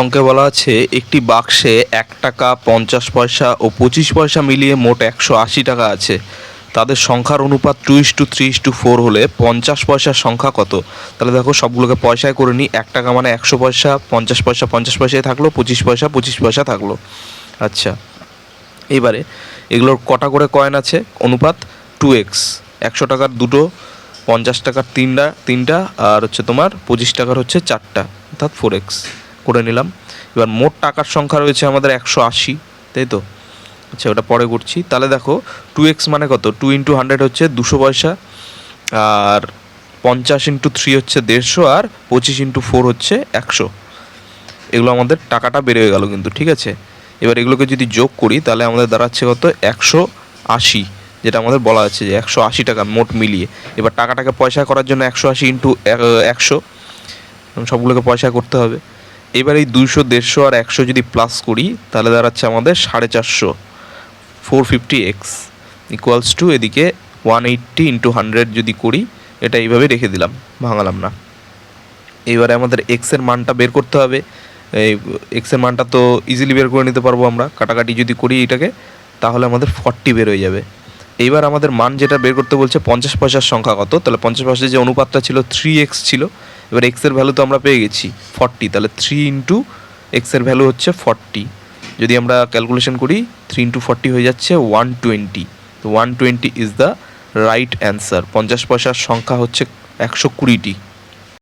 অঙ্কে বলা আছে, একটি বাক্সে এক টাকা পঞ্চাশ পয়সা ও পঁচিশ পয়সা মিলিয়ে মোট একশো আশি টাকা আছে। তাদের সংখ্যার অনুপাত two is to three is to four হলে পঞ্চাশ পয়সার সংখ্যা কত? তাহলে দেখো, সবগুলোকে পয়সায় করে নিই। এক টাকা মানে একশো পয়সা, পঞ্চাশ পয়সা পঞ্চাশ পয়সায় থাকল, পঁচিশ পয়সা পঁচিশ পয়সা থাকল। আচ্ছা এবারে এগুলোর কটা করে কয়েন আছে? অনুপাত টু এক্স একশো টাকার দুটো, পঞ্চাশ টাকার তিনটা তিনটা, আর হচ্ছে তোমার পঁচিশ টাকার হচ্ছে চারটা, অর্থাৎ ফোর এক্স করে নিলাম। এবার মোট টাকার সংখ্যা রয়েছে আমাদের একশো আশি, তাই তো? আচ্ছা ওটা পরে করছি। তাহলে দেখো টু এক্স মানে কত? টু ইন্টু হান্ড্রেড হচ্ছে দুশো পয়সা, আর পঞ্চাশ ইন্টু থ্রি হচ্ছে দেড়শো, আর পঁচিশ ইন্টু ফোর হচ্ছে একশো। এগুলো আমাদের টাকাটা বেড়ে গেল কিন্তু, ঠিক আছে? এবার এগুলোকে যদি যোগ করি, তাহলে আমাদের দাঁড়াচ্ছে কত? একশো আশি, যেটা আমাদের বলা আছে যে একশো আশি টাকা মোট মিলিয়ে। এবার টাকাটাকে পয়সা করার জন্য একশো আশি ইন্টু একশো। সবগুলোকে পয়সা করতে হবে। এবার এই দুইশো, দেড়শো আর একশো যদি প্লাস করি, তাহলে দাঁড়াচ্ছে আমাদের সাড়ে চারশো four fifty x equals two এদিকে ওয়ান এইট্টি ইন্টু হান্ড্রেড যদি করি, এটা এইভাবে রেখে দিলাম, ভাঙালাম না। এবারে আমাদের এক্সের মানটা বের করতে হবে। এই এক্সের মানটা তো ইজিলি বের করে নিতে পারব আমরা। কাটাকাটি যদি করি এটাকে, তাহলে আমাদের ফর্টি বের হয়ে যাবে। এইবার আমাদের মান যেটা বের করতে বলছে, পঞ্চাশ পয়সার সংখ্যা কত? তাহলে পঞ্চাশ পয়সার যে অনুপাতটা ছিল থ্রি এক্স ছিল। এবার এক্সের ভ্যালু তো আমরা পেয়ে গেছি ফর্টি তাহলে থ্রি ইন্টু এক্সের ভ্যালু হচ্ছে ফর্টি যদি আমরা ক্যালকুলেশন করি থ্রি ইন্টু ফর্টি হয়ে যাচ্ছে ওয়ান টোয়েন্টি তো one twenty is the right answer পঞ্চাশ পয়সার সংখ্যা হচ্ছে একশো কুড়িটি।